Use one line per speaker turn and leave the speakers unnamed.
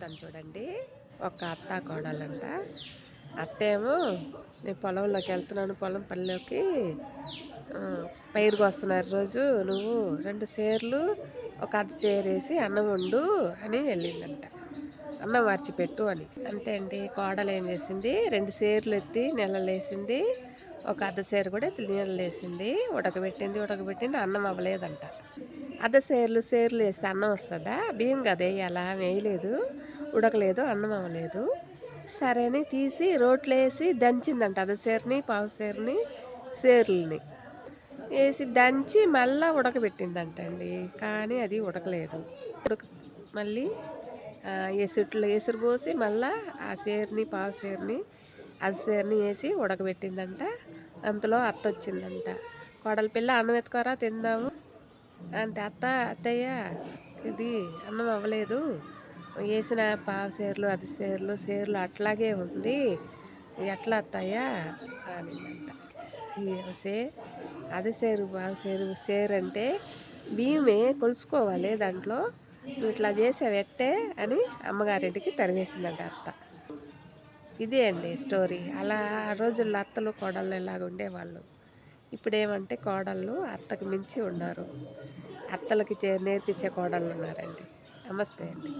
తను చూడండి. ఒక అత్త కోడలంట. అత్తేమో నేను పొలంలోకి వెళ్తున్నాను పొలం పనిలోకి. పైరు పైరుకు వస్తున్నారు రోజు. నువ్వు రెండు సేర్లు ఒక అద్ద చేరేసి అన్నం వండు అని వెళ్ళిందంట. అన్నం మర్చిపెట్టు అని. అంతే అండి. కోడలు ఏం చేసింది? రెండు సేర్లు ఎత్తి నెలలేసింది ఒక అర్ధ సేరు కూడా ఎత్తి నీళ్ళు వేసింది. ఉడకబెట్టింది ఉడకబెట్టింది అన్నం అవ్వలేదంట. అర్ధ సేర్లు సేర్లు వేస్తే అన్నం వస్తుందా? బియ్యం కదా వేయాలా? వేయలేదు. ఉడకలేదు అన్నం అవ్వలేదు. సరే అని తీసి రోట్లో వేసి దంచిందంట అర్ధ సేరుని పావు సేరుని సేర్లని. వేసి దంచి మళ్ళీ ఉడకబెట్టిందంట అండి కానీ అది ఉడకలేదు. ఉడక మళ్ళీ ఎసురులో ఎసుట్లో ఎసురు పోసి మళ్ళీ ఆ సేరుని పావు సేరుని అది సేరుని వేసి ఉడకబెట్టిందంట. అంతలో అత్త వచ్చిందంట కోడలి పిల్ల అన్నం ఎత్తుకోరా? తిందాము. అంటే అత్త అత్తయ్య ఇది అన్నం అవ్వలేదు. వేసిన పావు సేర్లు అది సేర్లు సేర్లు అట్లాగే ఉంది. ఎట్లా అత్తయ్య? అనిందంట. సే అది సేరు పావు సేరు సేరు అంటే బియ్యమే కొలుసుకోవాలి దాంట్లో. నువ్వు ఇట్లా చేసావెట్టే అని అమ్మగారింటికి తరివేసిందంట అత్త. ఇదే అండి స్టోరీ. అలా ఆ రోజుల్లో అత్తలు కోడళ్ళు ఇలాగ ఉండేవాళ్ళు. ఇప్పుడు ఏమంటే కోడళ్ళు అత్తకు మించి ఉన్నారు. అత్తలకి చే నేర్పించే కోడళ్ళు ఉన్నారండి నమస్తే అండి.